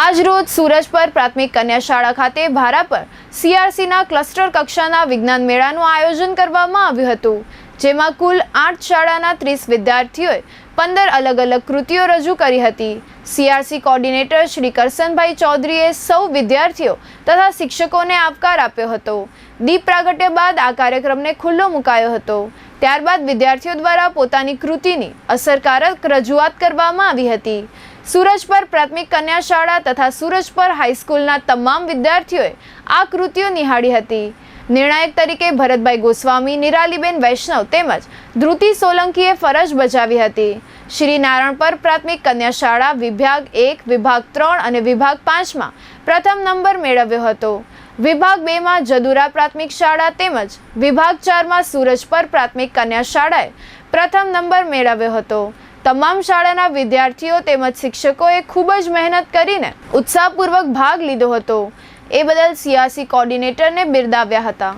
આજ રોજ સુરજપર પ્રાથમિક કન્યા શાળા ખાતે ભારા પર સીઆરસીના ક્લસ્ટર કક્ષાના વિજ્ઞાન મેળાનું આયોજન કરવામાં આવ્યું હતું, જેમાં કુલ આઠ શાળાના ત્રીસ વિદ્યાર્થીઓએ પંદર અલગ અલગ કૃતિઓ રજૂ કરી હતી. સીઆરસી કોર્ડિનેટર શ્રી કરસનભાઈ ચૌધરીએ સૌ વિદ્યાર્થીઓ તથા શિક્ષકોને આવકાર આપ્યો હતો. દીપ પ્રાગટ્ય બાદ આ કાર્યક્રમને ખુલ્લો મુકાયો હતો. ત્યારબાદ વિદ્યાર્થીઓ દ્વારા પોતાની કૃતિની અસરકારક રજૂઆત કરવામાં આવી હતી. સૂરજપર પ્રાથમિક કન્યા શાળા તથા સૂરજપર હાઈસ્કૂલના તમામ વિદ્યાર્થીઓએ આ કૃતિઓ નિહાળી હતી. નિર્ણાયક તરીકે ભરતભાઈ ગોસ્વામી, નિરાલીબેન વૈષ્ણવ તેમજ ધ્રુતિ સોલંકીએ ફરજ બજાવી હતી. શ્રી નારાયણપર પ્રાથમિક કન્યા શાળા વિભાગ એક, વિભાગ ત્રણ અને વિભાગ પાંચમાં પ્રથમ નંબર મેળવ્યો હતો. વિભાગ બેમાં જદુરા પ્રાથમિક શાળા તેમજ વિભાગ ચારમાં સૂરજપર પ્રાથમિક કન્યા શાળાએ પ્રથમ નંબર મેળવ્યો હતો. તમામ શાળાના વિદ્યાર્થીઓ તેમજ શિક્ષકોએ ખૂબ જ મહેનત કરીને ઉત્સાહપૂર્વક ભાગ લીધો હતો. એ બદલ સિયાસી કોર્ડિનેટરને બિરદાવ્યા હતા.